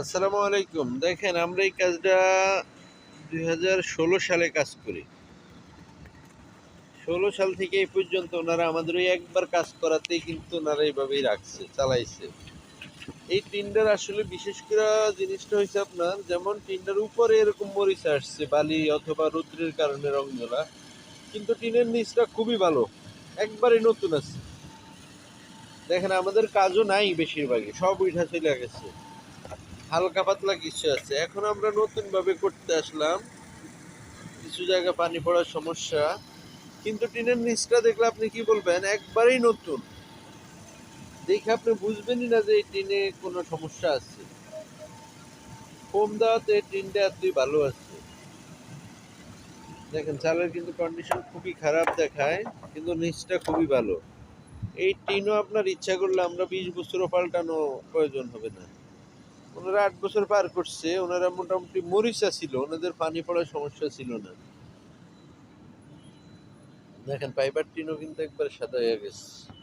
আসসালামু আলাইকুম। দেখেন, আমরা এই কাজটা দুই হাজার ষোলো সালে কাজ করি। ষোলো সাল থেকে এই পর্যন্ত ওনারা আমাদের ওই একবার কাজ করাতেই কিন্তু ওনারা এইভাবেই রাখছে, চালাইছে। এই টিন্ডার আসলে বিশেষ করে জিনিসটা হয়েছে আপনার, যেমন টিন্ডার উপরে এরকম মরিচ আসছে, বালি অথবা রৌদ্রের কারণে রং রংজলা কিন্তু টিনের নিচটা খুবই ভালো, একবারে নতুন আছে। দেখেন, আমাদের কাজও নাই বেশিরভাগই, সব উঠা চলে গেছে। হালকা পাতলা কিছু আছে। এখন আমরা নতুন ভাবে করতে আসলাম। কিছু জায়গা পানি পড়ার সমস্যা। কিন্তু টিনের নিচটা দেখলে আপনি কি বলবেন? একবারেই নতুন। দেখে আপনি বুঝবেনই না যে এই টিনে কোনো সমস্যা আছে। ফোম দেওয়াতে টিনটা এতই ভালো আছে। দেখেন, চালের কিন্তু কন্ডিশন খুবই খারাপ দেখায়, কিন্তু নিচটা খুবই ভালো। এই টিনও আপনার ইচ্ছা করলে আমরা বিশ বছরও পাল্টানো প্রয়োজন হবে না। ওনারা আট বছর পার করছে, ওনারা মোটামুটি মরিচা ছিল, ওনাদের পানি পড়ার সমস্যা ছিল না। দেখেন পাইবার টিনও কিন্তু একবার সাদা হয়ে গেছে।